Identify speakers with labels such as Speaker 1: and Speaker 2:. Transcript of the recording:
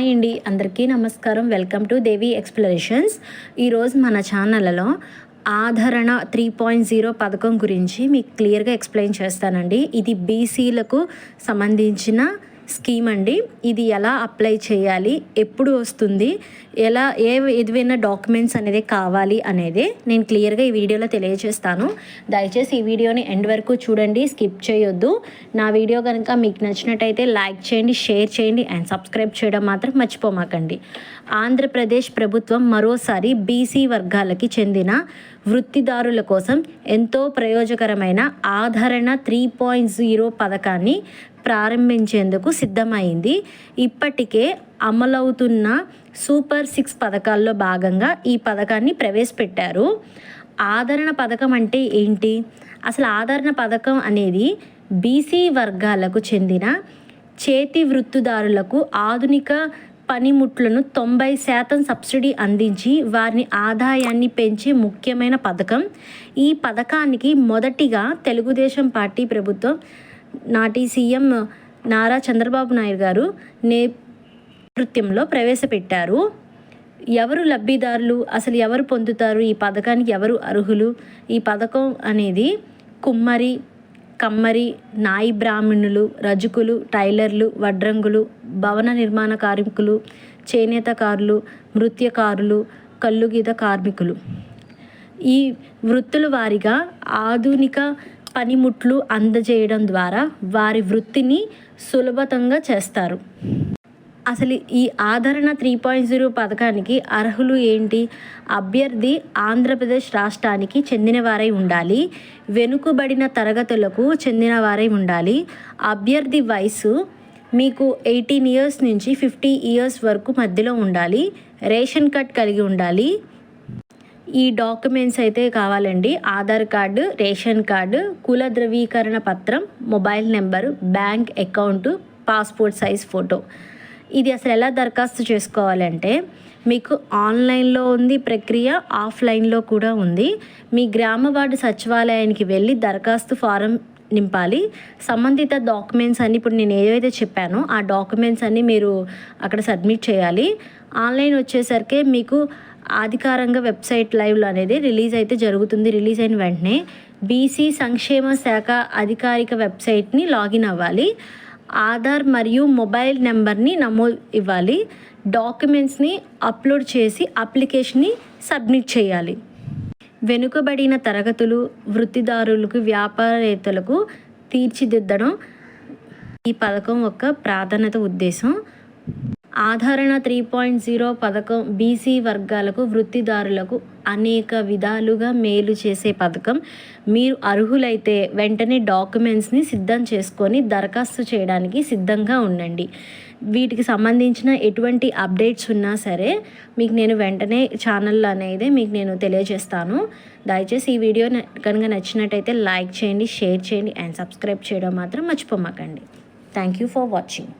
Speaker 1: Hi అండి. అందరికీ నమస్కారం. Welcome to Devi explorations. ఈరోజు మన ఛానల్లో ఆదరణ త్రీ పాయింట్ జీరో పథకం గురించి మీకు క్లియర్గా ఎక్స్ప్లెయిన్ చేస్తానండి. ఇది బీసీలకు సంబంధించిన స్కీమ్ అండి. ఇది ఎలా అప్లై చేయాలి? ఎప్పుడు వస్తుంది? ఎలా ఏ ఏదైనా డాక్యుమెంట్స్ అనేది కావాలి అనేది నేను క్లియర్గా ఈ వీడియోలో తెలియజేస్తాను. దయచేసి ఈ వీడియోని ఎండ్ వరకు చూడండి స్కిప్ చేయొద్దు. నా వీడియో కనుక మీకు నచ్చినట్టయితే లైక్ చేయండి షేర్ చేయండి అండ్ సబ్స్క్రైబ్ చేయడం మాత్రం మర్చిపోమాకండి. ఆంధ్రప్రదేశ్ ప్రభుత్వం మరోసారి బీసీ వర్గాలకి చెందిన వృత్తిదారుల కోసం ఎంతో ప్రయోజకరమైన ఆదరణ త్రీ పాయింట్ జీరో పథకాన్ని ప్రారంభించేందుకు సిద్ధమైంది. ఇప్పటికే అమలవుతున్న సూపర్ సిక్స్ పథకాల్లో భాగంగా ఈ పథకాన్ని ప్రవేశపెట్టారు. ఆదరణ పథకం అంటే ఏంటి? అసలు ఆదరణ పథకం అనేది బీసీ వర్గాలకు చెందిన చేతి వృత్తిదారులకు ఆధునిక పనిముట్లను తొంభై శాతం సబ్సిడీ అందించి వారిని ఆదాయాన్ని పెంచే ముఖ్యమైన పథకం. ఈ పథకానికి మొదటిగా తెలుగుదేశం పార్టీ ప్రభుత్వం నాటి సీఎం నారా చంద్రబాబు నాయుడు గారు నేతృత్వంలో ప్రవేశపెట్టారు. ఎవరు లబ్ధిదారులు? అసలు ఎవరు పొందుతారు? ఈ పథకానికి ఎవరు అర్హులు? ఈ పథకం అనేది కుమ్మరి కమ్మరి నాయి బ్రాహ్మణులు రజకులు టైలర్లు వడ్రంగులు భవన నిర్మాణ కార్మికులు చేనేతకారులు నృత్యకారులు కల్లుగీత కార్మికులు. ఈ వృత్తుల వారిగా ఆధునిక పనిముట్లు అందజేయడం ద్వారా వారి వృత్తిని సులభతంగా చేస్తారు. అసలు ఈ ఆదరణ త్రీ పాయింట్ జీరో పథకానికి అర్హులు ఏంటి? అభ్యర్థి ఆంధ్రప్రదేశ్ రాష్ట్రానికి చెందినవారై ఉండాలి. వెనుకబడిన తరగతులకు చెందినవారై ఉండాలి. అభ్యర్థి వయసు మీకు ఎయిటీన్ ఇయర్స్ నుంచి ఫిఫ్టీ ఇయర్స్ వరకు మధ్యలో ఉండాలి. రేషన్ కార్డ్ కలిగి ఉండాలి. ఈ డాక్యుమెంట్స్ అయితే కావాలండి. ఆధార్ కార్డు రేషన్ కార్డు కుల ధృవీకరణ పత్రం mobile number bank account passport size photo. ఇది అసలు ఎలా దరఖాస్తు చేసుకోవాలంటే మీకు ఆన్లైన్లో ఉంది ప్రక్రియ ఆఫ్లైన్లో కూడా ఉంది. మీ గ్రామ వార్డు సచివాలయానికి వెళ్ళి దరఖాస్తు ఫారం నింపాలి. సంబంధిత డాక్యుమెంట్స్ అన్ని ఇప్పుడు నేను ఏదైతే చెప్పానో ఆ డాక్యుమెంట్స్ అన్నీ మీరు అక్కడ సబ్మిట్ చేయాలి. ఆన్లైన్ వచ్చేసరికి మీకు ఆధికారంగా వెబ్సైట్ లైవ్లో అనేది రిలీజ్ అయితే జరుగుతుంది. రిలీజ్ అయిన వెంటనే బీసీ సంక్షేమ శాఖ అధికారిక వెబ్సైట్ని లాగిన్ అవ్వాలి. ఆధార్ మరియు మొబైల్ నెంబర్ని నమోదు ఇవ్వాలి. డాక్యుమెంట్స్ని అప్లోడ్ చేసి అప్లికేషన్ని సబ్మిట్ చేయాలి. వెనుకబడిన తరగతులు వృత్తిదారులకు వ్యాపారేతలకు తీర్చిదిద్దడం ఈ పథకం యొక్క ప్రాధాన్యత ఉద్దేశం. ఆదరణ త్రీ పాయింట్ జీరో పథకం బీసీ వర్గాలకు వృత్తిదారులకు అనేక విధాలుగా మేలు చేసే పథకం. మీరు అర్హులైతే వెంటనే డాక్యుమెంట్స్ని సిద్ధం చేసుకొని దరఖాస్తు చేయడానికి సిద్ధంగా ఉండండి. వీటికి సంబంధించిన ఎటువంటి అప్డేట్స్ ఉన్నా సరే మీకు నేను వెంటనే ఛానల్ అనేది మీకు నేను తెలియజేస్తాను. దయచేసి ఈ వీడియో కనుక నచ్చినట్టయితే లైక్ చేయండి షేర్ చేయండి అండ్ సబ్స్క్రైబ్ చేయడం మాత్రం మర్చిపోమాకండి. Thank you for watching.